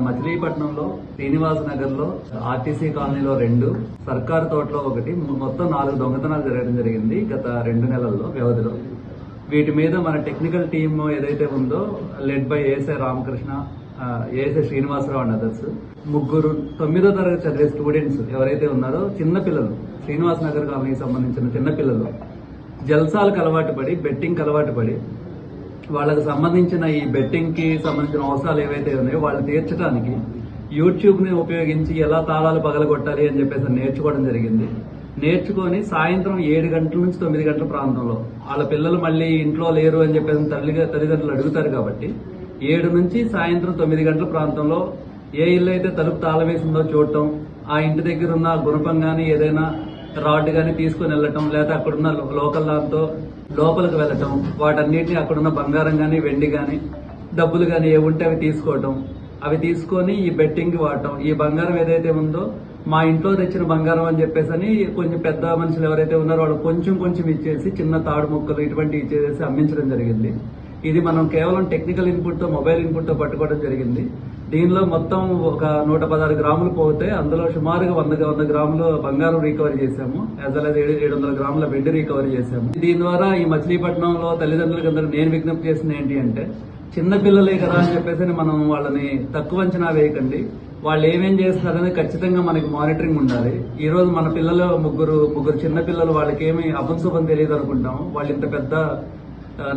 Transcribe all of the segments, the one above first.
మచిలీపట్నంలో శ్రీనివాస నగర్లో ఆర్టీసీ కాలనీలో రెండు సర్కారు తోటలో ఒకటి మొత్తం నాలుగు దొంగతనాలు జరగడం జరిగింది గత రెండు నెలల్లో వ్యవధిలో. వీటి మీద మన టెక్నికల్ టీమ్ ఏదైతే ఉందో led by ASI Ramakrishna ASI Srinivasarao and others ముగ్గురు తొమ్మిదో తరగతి చదివే స్టూడెంట్స్ ఎవరైతే ఉన్నారో చిన్నపిల్లలు శ్రీనివాస్ శ్రీనివాస నగర్ కాలనీకి సంబంధించిన చిన్నపిల్లలు జల్సాలకు అలవాటు పడి బెట్టింగ్కి అలవాటు పడి వాళ్ళకి సంబంధించిన ఈ బెట్టింగ్కి సంబంధించిన అవసరాలు ఏవైతే ఉన్నాయో వాళ్ళు తీర్చడానికి యూట్యూబ్ని ఉపయోగించి ఎలా తాళాలు పగలగొట్టాలి అని చెప్పేసి నేర్చుకోవడం జరిగింది. నేర్చుకొని సాయంత్రం ఏడు గంటల నుంచి తొమ్మిది గంటల ప్రాంతంలో వాళ్ళ పిల్లలు మళ్ళీ ఇంట్లో లేరు అని చెప్పేసి తల్లి తల్లిదండ్రులు అడుగుతారు కాబట్టి ఏడు నుంచి సాయంత్రం తొమ్మిది గంటల ప్రాంతంలో ఏ ఇల్లు అయితే తలుపు తాళం వేసిందో చూడటం ఆ ఇంటి దగ్గర ఉన్న గుణపం కానీ ఏదైనా రాడ్ కానీ తీసుకుని వెళ్ళటం లేదా అక్కడున్న లోకల్ దాంతో లోపలికి వెళ్ళటం వాటన్నిటిని అక్కడున్న బంగారం కానీ వెండి కానీ డబ్బులు కానీ ఏ ఉంటే అవి తీసుకోవటం. అవి తీసుకొని ఈ బెట్టింగ్ వాడటం. ఈ బంగారం ఏదైతే ఉందో మా ఇంట్లో తెచ్చిన బంగారం అని చెప్పేసి అని కొంచెం పెద్ద మనుషులు ఎవరైతే ఉన్నారో వాళ్ళు కొంచెం కొంచెం ఇచ్చేసి చిన్న తాడు ముక్కలు ఇటువంటివి ఇచ్చేసి అమ్మించడం జరిగింది. ఇది మనం కేవలం టెక్నికల్ ఇన్పుట్తో మొబైల్ ఇన్పుట్తో పట్టుకోవడం జరిగింది. దీనిలో మొత్తం ఒక నూట పదహారు గ్రాములు పోతే అందులో సుమారుగా వంద వంద గ్రాములు బంగారం రికవరీ చేశాము. యాజ్ వెల్ ఏడు ఏడు వందల గ్రాముల వెండి రికవరీ చేశాము. దీని ద్వారా ఈ మచిలీపట్నంలో తల్లిదండ్రులకు అందరూ నేను విజ్ఞప్తి చేసింది ఏంటి అంటే చిన్న పిల్లలే కదా అని చెప్పేసి మనం వాళ్ళని తక్కువ అంచనా వేయకండి. వాళ్ళు ఏమేం చేస్తున్నారనేది ఖచ్చితంగా మనకి మానిటరింగ్ ఉండాలి. ఈ రోజు మన పిల్లలు ముగ్గురు ముగ్గురు చిన్న పిల్లలు వాళ్ళకి ఏమి అపంశుభం తెలియదు అనుకుంటాం వాళ్ళు ఇంత పెద్ద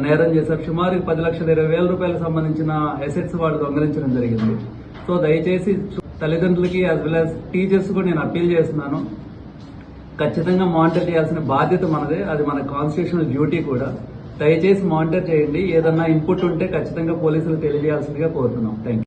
నేరం చేశారు. సుమారు పది లక్షల ఇరవై వేల రూపాయలకు సంబంధించిన అసెట్స్ వాళ్ళు దొంగలించడం జరిగింది. సో దయచేసి తల్లిదండ్రులకి యాజ్ వెల్ యాజ్ టీచర్స్ కూడా నేను అప్పీల్ చేస్తున్నాను. ఖచ్చితంగా మానిటర్ చేయాల్సిన బాధ్యత మనదే. అది మన కాన్స్టిట్యూషనల్ డ్యూటీ కూడా. దయచేసి మానిటర్ చేయండి. ఏదన్నా ఇన్పుట్ ఉంటే ఖచ్చితంగా పోలీసులు తెలియజేయాల్సిందిగా కోరుతున్నాం. థ్యాంక్